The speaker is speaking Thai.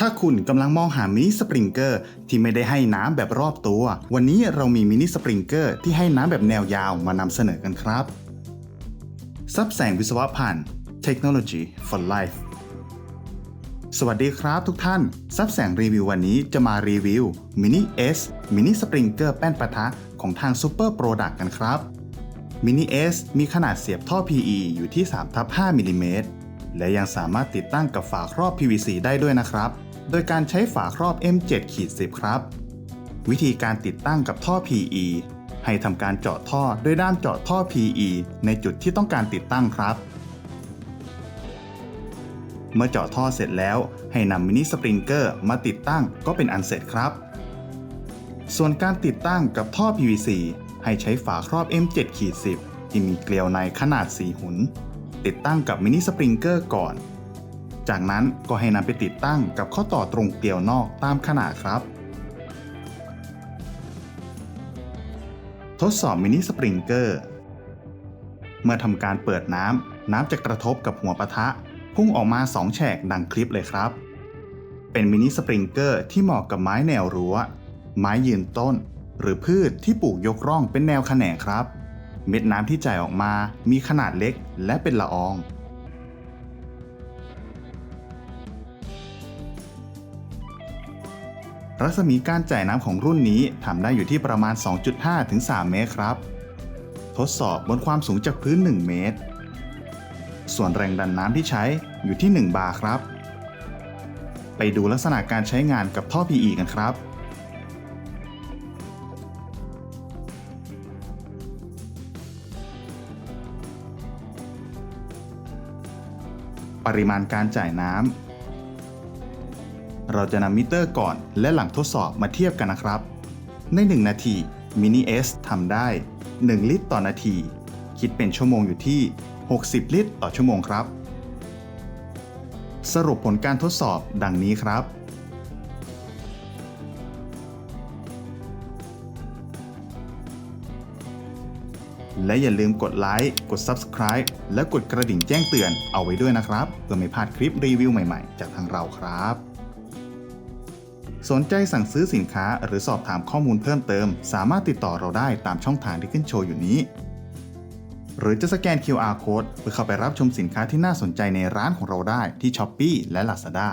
ถ้าคุณกำลังมองหามินิสปริงเกอร์ที่ไม่ได้ให้น้ำแบบรอบตัว วันนี้เรามีมินิสปริงเกอร์ที่ให้น้ำแบบแนวยาวมานำเสนอกันครับ ซับแสงวิศวพันธ์ Technology for Life สวัสดีครับทุกท่าน ซับแสงรีวิววันนี้จะมารีวิว Mini S Mini Sprinkler แป้นปะทะของทาง Super Product กันครับ Mini S มีขนาดเสียบท่อ PE อยู่ที่3ทับ5มิลลิเมตรและยังสามารถติดตั้งกับฝาครอบ PVC ได้ด้วยนะครับ โดยการใช้ฝาครอบ M7-10 ครับ วิธีการติดตั้งกับท่อ PE ให้ทำการเจาะท่อด้วยด้ามเจาะท่อ PE ในจุดที่ต้องการติดตั้งครับ เมื่อเจาะท่อเสร็จแล้ว ให้นำมินิสปริงเกอร์มาติดตั้งก็เป็นอันเสร็จครับ ส่วนการติดตั้งกับท่อ PVC ให้ใช้ฝาครอบ M7-10 ที่มีเกลียวในขนาด 4 หุน ติดตั้งกับมินิสปริงเกอร์ก่อน จากนั้นก็ให้นำไปติดตั้งกับข้อต่อตรงเกลียวนอกตามขนาดครับ ทดสอบมินิสปริงเกอร์ เมื่อทำการเปิดน้ำน้ำจะกระทบกับหัวปะทะ พุ่งออกมา2แฉกดังคลิปเลยครับ เป็นมินิสปริงเกอร์ที่เหมาะกับไม้แนวรั้ว ไม้ยืนต้น หรือพืชที่ปลูกยกร่องเป็นแนวแขนงครับ เม็ดน้ำที่จ่ายออกมามีขนาดเล็กและเป็นละออง รัศมีการจ่ายน้ำของรุ่นนี้ทำได้อยู่ที่ประมาณ 2.5 ถึง 3 เมตรครับ ทดสอบบนความสูงจากพื้น 1 เมตร ส่วนแรงดันน้ำที่ใช้อยู่ที่ 1 บาร์ครับ ไปดูลักษณะการใช้งานกับท่อ PE กันครับปริมาณการจ่ายน้ำ เราจะนำมิเตอร์ก่อน และหลังทดสอบมาเทียบกันนะครับ ใน 1 นาที Mini S ทำได้ 1 ลิตรต่อนาที คิดเป็นชั่วโมงอยู่ที่ 60 ลิตรต่อชั่วโมงครับ สรุปผลการทดสอบดังนี้ครับและอย่าลืมกดไลค์ กด Subscribe และกดกระดิ่งแจ้งเตือนเอาไว้ด้วยนะครับ เพื่อไม่พลาดคลิปรีวิวใหม่ๆ จากทางเราครับ สนใจสั่งซื้อสินค้าหรือสอบถามข้อมูลเพิ่มเติม สามารถติดต่อเราได้ตามช่องทางที่ขึ้นโชว์อยู่นี้ หรือจะสแกน QR Code เพื่อเข้าไปรับชมสินค้าที่น่าสนใจในร้านของเราได้ที่ Shopee และ Lazada